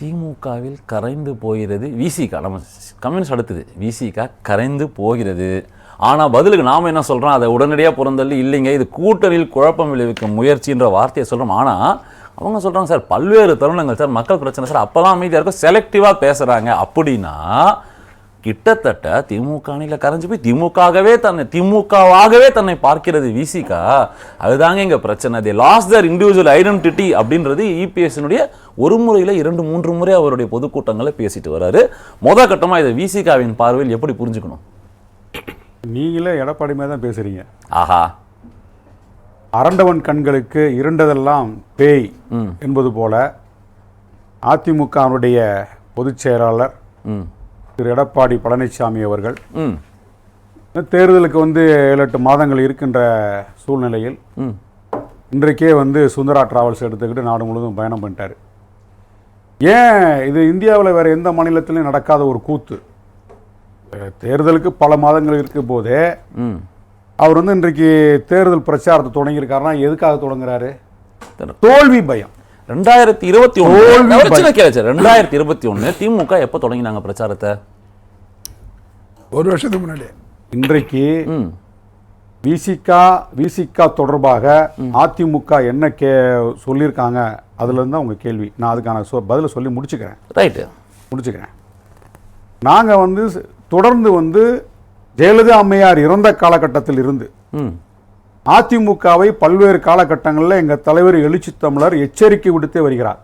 திமுகவில் கரைந்து போகிறது விசிகா நம்ம கம்யூனிஸ்ட் அடுத்தது. விசிகா கரைந்து போகிறது. ஆனால் பதிலுக்கு நாம் என்ன சொல்கிறோம் அதை உடனடியாக புறந்தள்ளி இல்லைங்க இது கூட்டணியில் குழப்பம் விளைவிக்கும் முயற்சின்ற வார்த்தையை சொல்கிறோம் ஆனால் அவங்க சொல்கிறாங்க சார் பல்வேறு தருணங்கள் சார் மக்கள் பிரச்சனை சார் அப்போல்லாம் அமைதியாக இருக்கும் செலக்டிவாக பேசுகிறாங்க அப்படின்னா கிட்டத்தட்ட திமுக அணியில கரைஞ்சு போய் திமுகவே தன்னை திமுகவாகவே தன்னை பார்க்கிறது விசிகா. அதுதாங்க இங்க பிரச்சனை. They lose their individual identity அப்படின்றது இபிஎஸ்னுடைய ஒரு முறையில இரண்டு மூன்று முறை அவருடைய பொதுக்கூட்டங்களை பேசிட்டு வராரு. முத கட்டமா இதை விசிகாவின் பார்வையில் எப்படி புரிஞ்சுக்கணும்? நீங்களே எடப்பாடி மாதிரி தான் பேசுறீங்க. ஆஹா. அரண்டவன் கண்களுக்கு இருண்டதெல்லாம் பேய். என்பது போல அதிமுகவினுடைய பொதுச் செயலாளர் திரு எடப்பாடி பழனிசாமி அவர்கள். ம். தேர்தலுக்கு வந்து ஏழு எட்டு மாதங்கள் இருக்கின்ற சூழ்நிலையில் ம். இன்றைக்கே வந்து சுந்தரா டிராவல்ஸ் எடுத்துக்கிட்டு நாடு முழுவதும் பயணம் பண்ணிட்டாரு. ஏன் இது இந்தியாவில் வேற எந்த மாநிலத்திலையும் நடக்காத ஒரு கூத்து? தேர்தலுக்கு பல மாதங்கள் இருக்கும் போதே ம். அவர் வந்து இன்றைக்கு தேர்தல் பிரச்சாரத்தை தொடங்கியிருக்காருன்னா எதுக்காக தொடங்குறாரு. தோல்வி பயம். ரெண்டாயிரத்தி இருபத்தி ஒன்று. சின்ன கேள்வி ரெண்டாயிரத்தி இருபத்தி ஒன்று திமுக எப்போ தொடங்கினாங்க பிரச்சாரத்தை? ஒரு வருஷத்துக்கு முன்னாடி. இன்றைக்கு ம். விசிகா விசிகா தொடர்பாக அதிமுக என்ன கே சொல்லியிருக்காங்க அதுல இருந்து தான் உங்க கேள்வி. நான் அதுக்கான சொ பதிலை சொல்லி முடிச்சுக்கிறேன். ரைட்டு. முடிச்சுக்கிறேன். நாங்கள் வந்து தொடர்ந்து வந்து ஜெயலலிதா அம்மையார் இறந்த காலகட்டத்தில் இருந்து ம். அதிமுகவை பல்வேறு காலகட்டங்களில் எங்கள் தலைவர் எழுச்சி தமிழர் எச்சரிக்கை விடுத்தே வருகிறார்.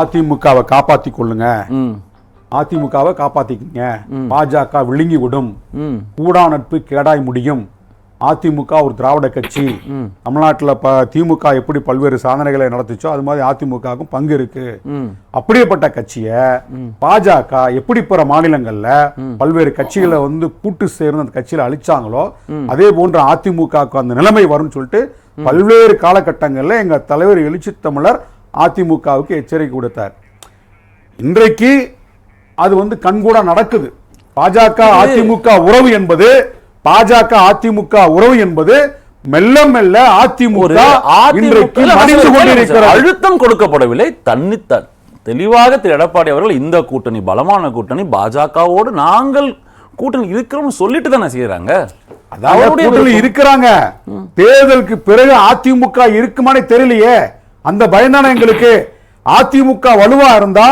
அதிமுகவை காப்பாற்றிக் கொள்ளுங்க. அதிமுகவை காப்பாத்திக்கங்க. பாஜக விழுங்கி விடும் கூடா நட்பு கேடாய் முடியும். அதிமுக ஒரு திராவிட கட்சி. தமிழ்நாட்டில் ப திமுக எப்படி பல்வேறு சாதனைகளை நடத்துச்சோ அது மாதிரி அதிமுகவுக்கும் பங்கு இருக்கு. அப்படியேப்பட்ட கட்சியை பாஜக எப்படி பிற மாநிலங்கள்ல பல்வேறு கட்சிகளை வந்து கூட்டு சேர்ந்து அந்த கட்சியில அழிச்சாங்களோ அதே போன்று அதிமுகவுக்கு அந்த நிலைமை வரும்னு சொல்லிட்டு பல்வேறு காலகட்டங்கள்ல எங்க தலைவர் எழுச்சி தமிழர் அதிமுகவுக்கு எச்சரிக்கை கொடுத்தார். இன்றைக்கு அது வந்து கண்கூடா நடக்குது. பாஜக அதிமுக உறவு என்பது பாஜக அதிமுக உறவு என்பது மெல்ல மெல்ல அதிமுக அழுத்தம் கொடுக்கப்படவில்லை. தன்னித்த தெளிவாக திரு எடப்பாடி அவர்கள் இந்த கூட்டணி பலமான கூட்டணி பாஜகவோடு நாங்கள் கூட்டணி இருக்கிறோம்னு சொல்லிட்டு தானே செய்யறாங்க அதாவது இருக்கிறாங்க. தேர்தலுக்கு பிறகு அதிமுக இருக்குமானே தெரியலையே. அந்த பயந்தானே எங்களுக்கு. அதிமுக வலுவா இருந்தா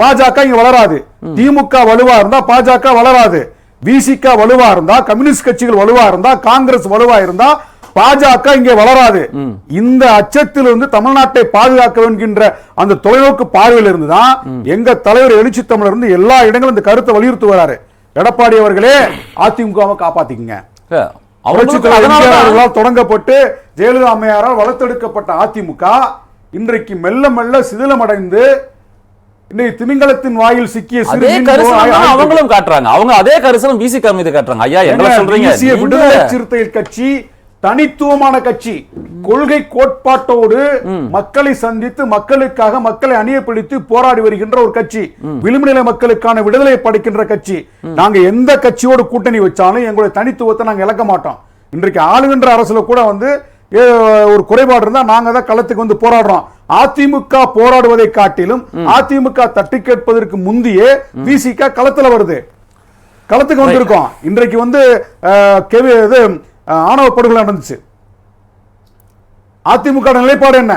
பாஜக இங்க வளராது. திமுக வலுவா இருந்தா பாஜக வளராது. விசிக வலுவா இருந்தா கம்யூனிஸ்ட் கட்சிகள் வலுவா இருந்தா காங்கிரஸ் வலுவா இருந்தா பாஜக இங்கே வளராது. இந்த அச்சத்திலிருந்து தமிழ்நாட்டை பாதுகாக்க என்கின்ற அந்த தொலைநோக்கு பார்வையில் இருந்துதான் எங்க தலைவர் எழுச்சி தமிழர் இருந்து எல்லா இடங்களும் இந்த கருத்தை வலியுறுத்தி வராரு. எடப்பாடி அவர்களே அதிமுகவை காப்பாத்திக்கங்க. தொடங்கப்பட்டு ஜெயலலிதா அம்மையாரால் வளர்த்தெடுக்கப்பட்ட அதிமுக இன்றைக்கு மெல்ல மெல்ல சிதிலமடைந்து திமிங்கலத்தின் வாயில் சிக்கிய அதே கரிசனம் அவங்களும் காட்டுறாங்க. அவங்க அதே கரிசனம் விசிக மீது காட்டுறாங்க. ஐயா ஏங்க, சொல்றீங்க. விடுதலை சிறுத்தைகள் கட்சி தனித்துவமான கட்சி கொள்கை கோட்பாட்டோடு மக்களை சந்தித்து மக்களுக்காக மக்களை அணியப்பிடித்து போராடி வருகின்ற ஒரு கட்சி விளிம்புநிலை மக்களுக்கான விடுதலை படைக்கின்ற கட்சி. நாங்க எந்த கட்சியோடு கூட்டணி வச்சாலும் எங்களுடைய தனித்துவத்தை நாங்க இழக்க மாட்டோம். இன்றைக்கு ஆளுகின்ற அரசுல கூட வந்து ஒரு குறைபாடு இருந்தா நாங்க தான் களத்துக்கு வந்து போராடுறோம். அதிமுக போராடுவதை காட்டிலும் அதிமுக தட்டி கேட்பதற்கு முந்தையே விசிக களத்துல வருது. களத்துக்கு வந்திருக்கோம். இன்றைக்கு வந்து கெவி இது ஆணவ படுகொலை நடந்துச்சு. அதிமுக நிலைப்பாடு என்ன?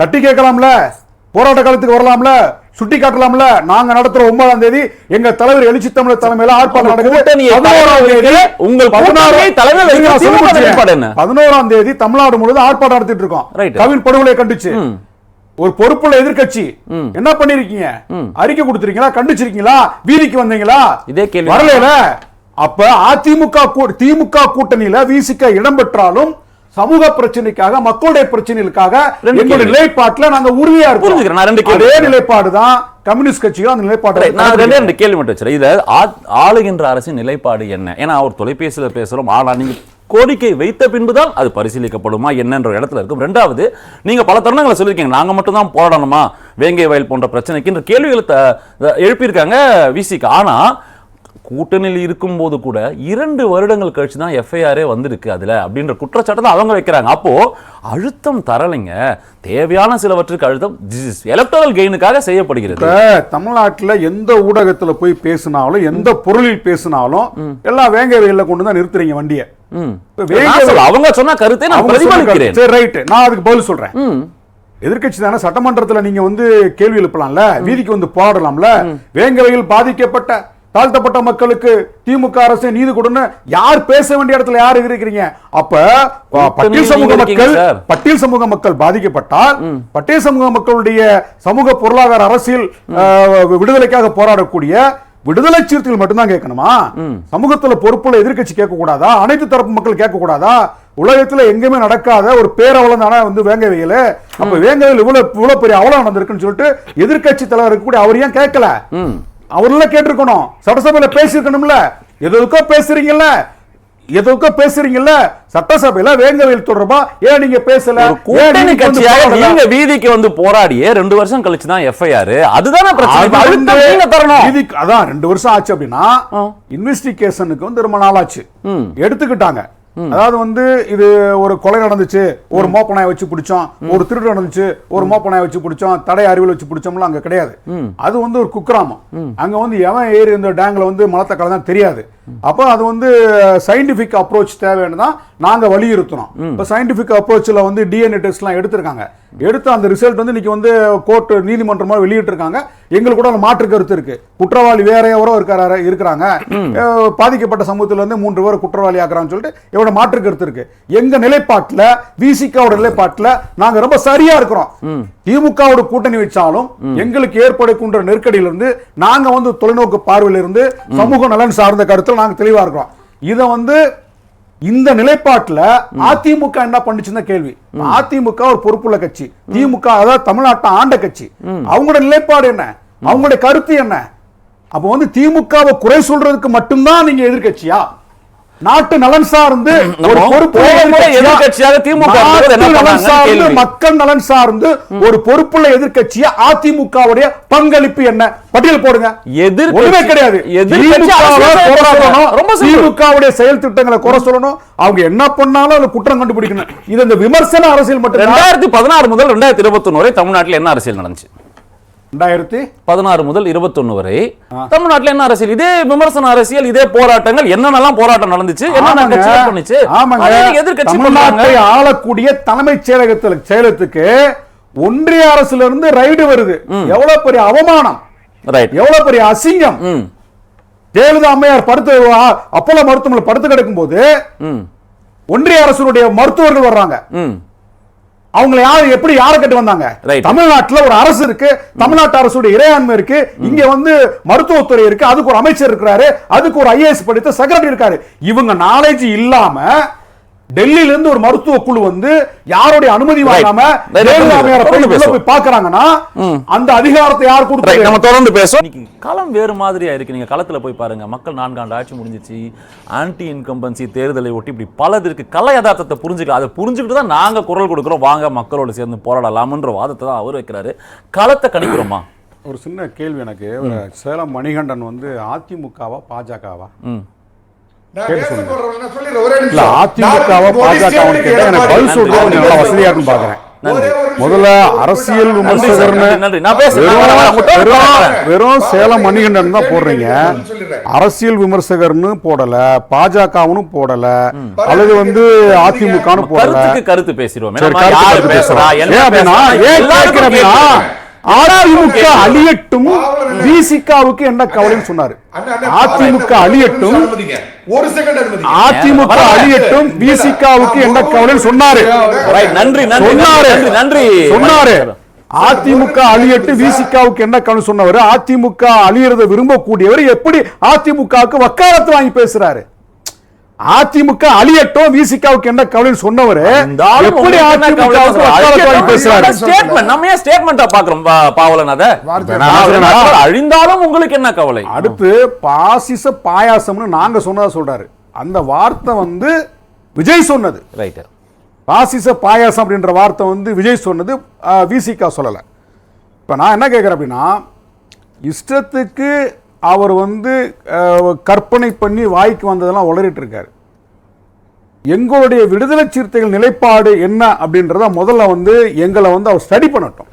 தட்டி கேட்கலாம்ல. போராட்ட காலத்துக்கு வரலாம்ல. சுட்டி காட்டலாம்ல நாங்க நடத்துற ஒன்பதாம் தேதி எங்க தலைவர் எழுச்சி தமிழர் தலைமையில ஆர்ப்பாட்டம் நடக்குது. உங்கள்? பதினோராம் தேதி தமிழ்நாடு முழுவதும் ஆர்ப்பாட்டம் நடத்திட்டு இருக்கோம். கவின் படுகொலை கண்டிச்சு. ஒரு பொறுப்புள்ள எதிர்க்கட்சி. என்ன பண்ணிருக்கீங்க? அறிக்கை கொடுத்திருக்கீங்களா? கண்டிச்சிருக்கீங்களா? வீதிக்கு வந்தீங்களா? இதே கேள்வி வரல அப்ப அதிமுக திமுக கூட்டணியில விசிக இடம் பெற்றாலும் சமூக பிரச்சனைக்காக மக்களுடைய பிரச்சனைகளுக்காக எங்களுடைய. நிலைப்பாட்டுல நாங்க உறுதியா புரிஞ்சுக்கிறேன். நான் ரெண்டு இருக்கோம் கேள்வி. நிலைப்பாடு தான் கம்யூனிஸ்ட் கட்சிகள் அந்த Right. நான் ரெண்டே ரெண்டு கேள்வி மட்டும் வச்சுறேன் இதை ஆளுகின்ற அரசின் நிலைப்பாடு என்ன ஏன்னா அவர் தொலைபேசியில பேசுறோம் ஆனா நீங்க கோரிக்கை வைத்த பின்புதான் அது பரிசீலிக்கப்படுமா என்னன்ற இடத்துல இருக்கும் ரெண்டாவது நீங்க பல தருணங்களை சொல்லியிருக்கீங்க நாங்க மட்டும் தான் போராடணுமா வேங்கை வயல் போன்ற பிரச்சனைக்கு இந்த கேள்விகளை எழுப்பியிருக்காங்க விசிக்கு ஆனா கூட்டணியில் இருக்கும்போது கூட இரண்டு வருடங்கள் கழிச்சு தான் எஃப்ஐஆரே வந்திருக்கு அதுல அப்படின்ற குற்றச்சாட்டை அவங்க வைக்கிறாங்க. அப்போ அழுத்தம் தரலைங்க. தேவையான சிலவற்றுக்கு அழுத்தம். எலக்ட்ரல் கெயினுக்காக செய்யப்படுகிறது. தமிழ்நாட்டுல எந்த ஊடகத்துல போய் பேசினாலும் எந்த பொருளில் பேசினாலும் எல்லாம் வேங்க வெயில கொண்டு தான் நிறுத்துறீங்க வண்டியை. அவங்க சொன்ன கருத்தை நான் பிரதிபலிக்கிறேன். சரி ரைட் நான் அதுக்கு பதில் சொல்றேன். ம். எதிர்க்கட்சி தானே சட்டமன்றத்துல நீங்க வந்து கேள்வி எழுப்பலாம்ல வீதிக்கு வந்து போராடலாம்ல வேங்கவையில் பாதிக்கப்பட்ட தாழ்த்தப்பட்ட மக்களுக்கு திமுக அரசு நீதி கொடுன்னு யார் பேச வேண்டிய இடத்துல யார் இருக்கிறீங்க? அப்ப பட்டியல் சமூக மக்கள். பட்டியல் சமூக மக்கள் பாதிக்கப்பட்டால் பட்டியல் சமூக மக்களுடைய சமூக பொருளாதார அரசியல் விடுதலைக்காக போராடக்கூடிய விடுதலை சீர்திகள் மட்டும்தான் கேட்கணுமா? சமூகத்துல பொறுப்புல எதிர்க்கட்சி கேட்க கூடாதா அனைத்து தரப்பு மக்கள் கேட்க கூடாதா உலகத்துல எங்கேயுமே நடக்காத ஒரு பேரவலம் தானே வந்து வேங்க வெயில். அப்ப வேங்க வெயில் இவ்வளவு இவ்வளவு பெரிய அவலம் நடந்திருக்குன்னு சொல்லிட்டு எதிர்க்கட்சி தலைவர் கூட அவர் ஏன் கேட்கல? அவர்ல கேட்டிருக்கணும். சட்டசபையில பேசியிருக்கணும்ல. எதுக்கோ பேசுறீங்கல்ல. எதுக்கோ பேசுறீங்கல்ல. சட்டசபையில வேங்க வெயில் தொடர்பா? ஏன் நீங்க பேசல? கூட்டணி கட்சியாக? நீங்க வீதிக்கு வந்து போராடியே ரெண்டு வருஷம் கழிச்சு தான் எஃப்ஐஆர் அதுதானே பிரச்சனை. தரணும். இதுக்கு- அதான் ரெண்டு வருஷம் ஆச்சு அப்படின்னா இன்வெஸ்டிகேஷனுக்கு வந்து ரொம்ப நாள் ஆச்சு. எடுத்துக்கிட்டாங்க. அதாவது வந்து இது ஒரு கொலை நடந்துச்சு ஒரு மோப்பனாய வச்சு பிடிச்சோம் ஒரு திருடு நடந்துச்சு ஒரு மோப்பனாய வச்சு பிடிச்சோம் தடை அறிவில் வச்சு பிடிச்சோம்லாம் அங்க கிடையாது. அது வந்து ஒரு குக்கிராமம். அங்க வந்து எவன் ஏறி இந்த டேங்க்ல வந்து மலத்தை கலந்தான் தெரியாது. அப்போ அது வந்து சயின்டிபிக் அப்ரோச் தேவைன்னு தான் நாங்க வலியுறுத்தினோம் இப்போ சயின்டிபிக் அப்ரோச்சில் வந்து டிஎன்ஏ டெஸ்ட்லாம் எடுத்திருக்காங்க. எடுத்து அந்த ரிசல்ட் வந்து இன்னைக்கு வந்து கோர்ட் நீதிமன்றமா வெளியிட்டிருக்காங்க. எங்களுக்கு கூட மாற்று கருத்து இருக்கு. குற்றவாளி வேற எவரோ இருக்காரு இருக்கிறாங்க. பாதிக்கப்பட்ட சமூகத்துல இருந்து மூன்று பேர் குற்றவாளி ஆக்குறான்னு சொல்லிட்டு எவ்வளோ மாற்று கருத்து இருக்கு. எங்க நிலைப்பாட்டுல விசிகாவோட நிலைப்பாட்டுல நாங்க ரொம்ப சரியா இருக்கிறோம். திமுகவோட கூட்டணி வச்சாலும் எங்களுக்கு ஏற்படக்கூடிய நெருக்கடியில இருந்து நாங்க வந்து தொலைநோக்கு பார்வையில இருந்து சமூக நலன் சார்ந்த கருத்துல நாங்க தெளிவா இருக்கிறோம். இதை வந்து இந்த நிலைப்பாட்டுல அதிமுக என்ன பண்ணுச்சுன்னு கேள்வி. அதிமுக ஒரு பொறுப்புள்ள கட்சி. திமுக அதாவது தமிழ்நாட்டை ஆண்ட கட்சி. அவங்களோட நிலைப்பாடு என்ன? அவங்களுடைய கருத்து என்ன? அப்ப வந்து திமுகவை குறை சொல்றதுக்கு மட்டும்தான் நீங்க எதிர்கட்சியா நாட்டு நலன் சார்ந்து ஒரு பொறுப்புள்ள திமுக. மக்கள் நலன் சார்ந்து ஒரு பொறுப்புள்ள எதிர்க்கட்சியா அதிமுகவுடைய பங்களிப்பு என்ன? பட்டியல் போடுங்க. எதிர்க்கட்சி- ஒண்ணுமே கிடையாது. ரொம்ப. திமுகவுடைய செயல் திட்டங்களை குறை சொல்லணும். அவங்க என்ன பண்ணாலும் அதுல குற்றம் கண்டுபிடிக்கணும். இது இந்த விமர்சன அரசியல் மட்டும் ரெண்டாயிரத்தி பதினாறு முதல் ரெண்டாயிரத்தி இருபத்தொன்னு வரை தமிழ்நாட்டில் என்ன அரசியல் நடந்துச்சு? ரெண்டாயிரத்தி பதினாறு முதல் இருபத்தொன்னு வரை. தமிழ்நாட்டில் என்ன அரசியல்? இதே விமர்சன அரசியல் இதே போராட்டங்கள் என்னென்னலாம் போராட்டம் நடந்துச்சு என்னென்ன பண்ணுச்சு? எதிர்க்கட்சி தமிழ்நாட்டை. ஆளக்கூடிய தலைமைச் செயலகத்தில் செயலத்துக்கு ஒன்றிய அரசுல இருந்து ரைடு வருது. எவ்வளவு பெரிய அவமானம். ரைட் எவ்வளவு பெரிய அசிங்கம். ஜெயலலிதா அம்மையார் படுத்து அப்போலோ மருத்துவமனையில் படுத்து கிடக்கும் போது ஒன்றிய அரசுடைய மருத்துவர்கள் வர்றாங்க. அவங்களை யார் எப்படி யாரை கட்டு வந்தாங்க. தமிழ்நாட்டுல ஒரு அரசு இருக்கு தமிழ்நாட்டு அரசுடைய இறையாண்மை இருக்கு இங்க வந்து மருத்துவத்துறை இருக்கு அதுக்கு ஒரு அமைச்சர் இருக்கிறாரு அதுக்கு ஒரு ஐஏஎஸ் படித்த செக்ரட்டரி இருக்காரு இவங்க நாலேஜ் இல்லாம டெல்லியில இருந்து ஒரு மருத்துவ குழு வந்து யாருடைய அனுமதி. வாங்காம போய் பாக்குறாங்கன்னா அந்த அதிகாரத்தை யார் ரைட் கொடுத்தாங்க நம்ம தொடர்ந்து பேசுவோம். களம் வேறு மாதிரியா இருக்கு. நீங்க களத்துல போய் பாருங்க. மக்கள் நான்காண்டு ஆட்சி முடிஞ்சிச்சு. ஆன்டி இன்கம்பன்சி தேர்தலை ஒட்டி இப்படி பலது இருக்கு கல யதார்த்தத்தை புரிஞ்சுக்க அதை புரிஞ்சுக்கிட்டு தான் நாங்க குரல் கொடுக்குறோம். வாங்க மக்களோட சேர்ந்து போராடலாம்ன்ற வாதத்தை தான் அவர் வைக்கிறாரு. களத்தை கணிக்கிறோமா? ஒரு சின்ன கேள்வி எனக்கு. ஒரு சேலம் மணிகண்டன் வந்து அதிமுகவா பாஜகவா? அதிமுகவா நான் பாஜகவான்னு கேட்டா எனக்கு பதில் சொல்றது கொஞ்சம் நல்லா வசதியா இருக்குன்னு பாக்குறேன். முதல்ல அரசியல் பேசுறேன். வெறும் சேலம் மணிகண்டன் தான் போடுறீங்க. அரசியல் விமர்சகர்னு போடல பாஜகவுன்னு போடல அல்லது வந்து அதிமுகன்னு போடல. கருத்து பேசிடுவோம். அதிமுக. அழியட்டும் விசிகாவுக்கு என்ன கவலைன்னு சொன்னாரு. அதிமுக ஒரு அழியட்டும். ஒரு செகண்ட். அதிமுக. அழியட்டும் விசிகாவுக்கு என்ன கவலைன்னு சொன்னாரு. நன்றி நன்றி சொன்னாரு. நன்றி நன்றி. சொன்னாரு. அதிமுக அழியட்டு விசிகாவுக்கு என்ன கவலை சொன்னவர் அதிமுக அழியறத விரும்பக்கூடியவர் எப்படி அதிமுகவுக்கு வக்காலத்து வாங்கி பேசுறாரு? அதிமுக அழியட்டும் விசிகாவுக்கு என்ன கவலைன்னு சொன்னவர் எப்படி கவலை? statement. நம்ம ஏன் statement-ஆ பார்க்கிறோம், பா- பாவலன் அத? வார்த்தை. நான் அவர் என்ன சொல்றேன். சொல்றாரு? அழிந்தாலும் உங்களுக்கு என்ன கவலை அடுத்து பாசிச பாயாசம்னு நாங்க சொன்னதா சொல்றாரு அந்த வார்த்தை வந்து விஜய் சொன்னது ரைட் பாசிச பாயாசம் அப்படின்ற வார்த்தை வந்து விஜய் சொன்னது விசிகா சொல்லலை இப்போ நான் என்ன கேட்குறேன் அப்படின்னா இஷ்டத்துக்கு அவர் வந்து கற்பனை பண்ணி வாய்க்கு வந்ததெல்லாம் உளறிட்டு இருக்காரு. எங்களுடைய விடுதலை சிறுத்தைகள் நிலைப்பாடு என்ன அப்படின்றத முதல்ல வந்து எங்களை வந்து அவர் ஸ்டடி பண்ணட்டும்.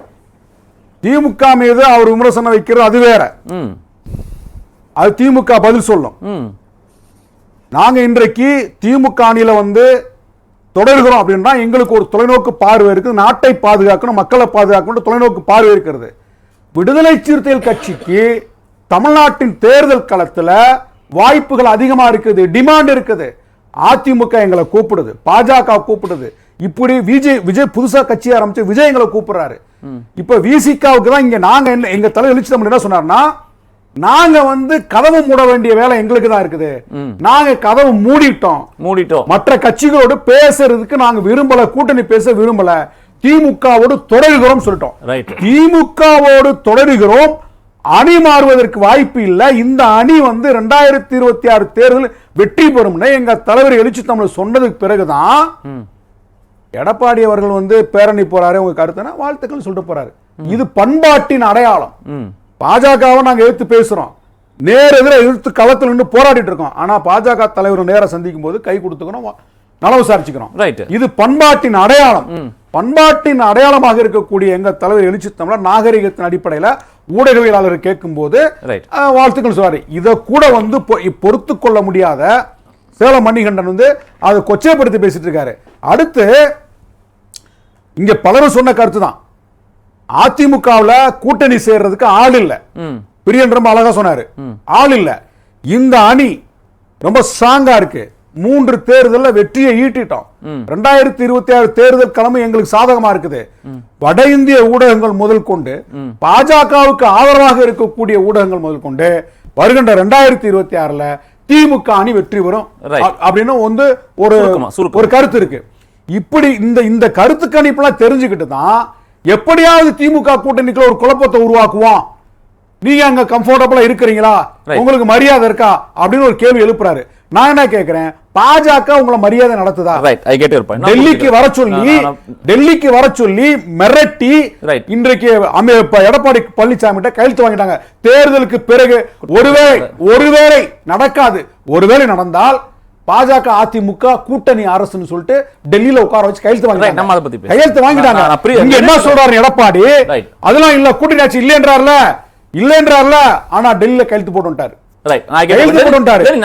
திமுக மீது அவர் விமர்சனம் வைக்கிறது அது வேற. அது திமுக பதில் சொல்லும். ம். நாங்க இன்றைக்கு திமுக அணியில வந்து தொடர்கிறோம் அப்படின்னா எங்களுக்கு ஒரு தொலைநோக்கு பார்வை இருக்குது. நாட்டை பாதுகாக்கணும் மக்களை பாதுகாக்கணும் தொலைநோக்கு பார்வை இருக்கிறது. விடுதலை சிறுத்தைகள் கட்சிக்கு தமிழ்நாட்டின் தேர்தல் களத்துல வாய்ப்புகள் அதிகமா இருக்குது டிமாண்ட் இருக்குது. அதிமுக எங்களை கூப்பிடுது பாஜக கூப்பிடுது. இப்படி விஜய் விஜய் புதுசா கட்சி ஆரம்பிச்சு விஜய் எங்களை கூப்பிடுறாரு. இப்ப விசிகாவுக்கு தான் இங்க நாங்க என்ன எங்க தலைவர் எழுச்சி தமிழ் என்ன சொன்னார்னா நாங்க வந்து கதவு மூட வேண்டிய வேலை எங்களுக்கு தான் இருக்குது. நாங்க கதவு மூடிட்டோம். மூடிட்டோம். மற்ற கட்சிகளோடு பேசுறதுக்கு நாங்க விரும்பல கூட்டணி பேச விரும்பல திமுகவோடு தொடருகிறோம் சொல்லிட்டோம். திமுகவோடு தொடருகிறோம் அணி மாறுவதற்கு வாய்ப்பு இல்லை. இந்த அணி வந்து ரெண்டாயிரத்தி இருபத்தி ஆறு தேர்தல் வெற்றி பெறும்னு எங்க தலைவர் எழுச்சி தமிழ் சொன்னதுக்கு பிறகுதான் எடப்பாடி அவர்கள் வந்து பேரணி போறாரு உங்க கருத்துனா வாழ்த்துக்கள் சொல்லிட்டு போறாரு. இது பண்பாட்டின் அடையாளம். பாஜகவை நாங்க எதிர்த்து பேசுறோம். நேர் எதிர எதிர்த்து களத்தில் நின்று போராடிட்டு இருக்கோம். ஆனா பாஜக தலைவர் நேர சந்திக்கும் போது கை கொடுத்துக்கிறோம் வா- நலம் விசாரிச்சுக்கிறோம். இது பண்பாட்டின் அடையாளம். பண்பாட்டின் அடையாளமாக இருக்கக்கூடிய எங்க தலைவர் எழுச்சி தமிழர் நாகரிகத்தின் அடிப்படையில ஊடகவியலாளர் கேட்கும்போது வாழ்த்துக்கள் சொல்றாரு இதை கூட வந்து பொறுத்து கொள்ள முடியாத சேலம் மணிகண்டன் வந்து அதை கொச்சைப்படுத்தி பேசிட்டு இருக்காரு. அடுத்து இங்க பலரும் சொன்ன கருத்து தான். அதிமுகவுல கூட்டணி சேர்றதுக்கு ஆள் இல்ல. பிரியன் ரொம்ப அழகா சொன்னாரு. ஆள் இல்ல. இந்த அணி ரொம்ப ஸ்ட்ராங்கா இருக்கு. மூன்று தேர்தல்ல வெற்றியை ஈட்டிட்டோம். ரெண்டாயிரத்தி இருபத்தி ஆறு தேர்தல் கிழமை எங்களுக்கு சாதகமா இருக்குது. வட இந்திய ஊடகங்கள் முதல் கொண்டு பாஜகவுக்கு ஆதரவாக இருக்கக்கூடிய ஊடகங்கள் முதல் கொண்டு வருகின்ற ரெண்டாயிரத்தி இருபத்தி ஆறுல திமுக அணி வெற்றி பெறும். அப்படின்னு வந்து ஒரு. ஒரு கருத்து இருக்கு. இப்படி இந்த இந்த கருத்து கணிப்பெல்லாம் தெரிஞ்சுக்கிட்டு தான் எப்படியாவது திமுக கூட்டணிக்குள்ள ஒரு குழப்பத்தை உருவாக்குவோம். நீங்க அங்க கம்ஃபர்டபுளா இருக்கிறீங்களா. உங்களுக்கு மரியாதை இருக்கா? அப்படின்னு ஒரு கேள்வி எழுப்புறாரு. நான் என்ன கேக்குறேன்? பாஜக உங்களை மரியாதை நடத்துதா? Right I get your point டெல்லிக்கு வர சொல்லி டெல்லிக்கு வர சொல்லி மிரட்டி. இன்றைக்கு எடப்பாடி பழனிசாமி கிட்ட கையெழுத்து வாங்கிட்டாங்க. தேர்தலுக்கு பிறகு ஒருவேளை ஒருவேளை நடக்காது. ஒருவேளை நடந்தால் பாஜக அதிமுக கூட்டணி அரசுன்னு சொல்லிட்டு டெல்லியில உட்கார வச்சு கையெழுத்து வாங்கிட்டாங்க. கையெழுத்து வாங்கிட்டாங்க. இங்க என்ன சொல்றாரு எடப்பாடி. அதெல்லாம் இல்ல கூட்டணி ஆட்சி இல்லைன்றார்ல. இல்லைன்றார்ல ஆனா டெல்லியில கையெழுத்து போட்டு ரைட் கையெழுத்து போட்டு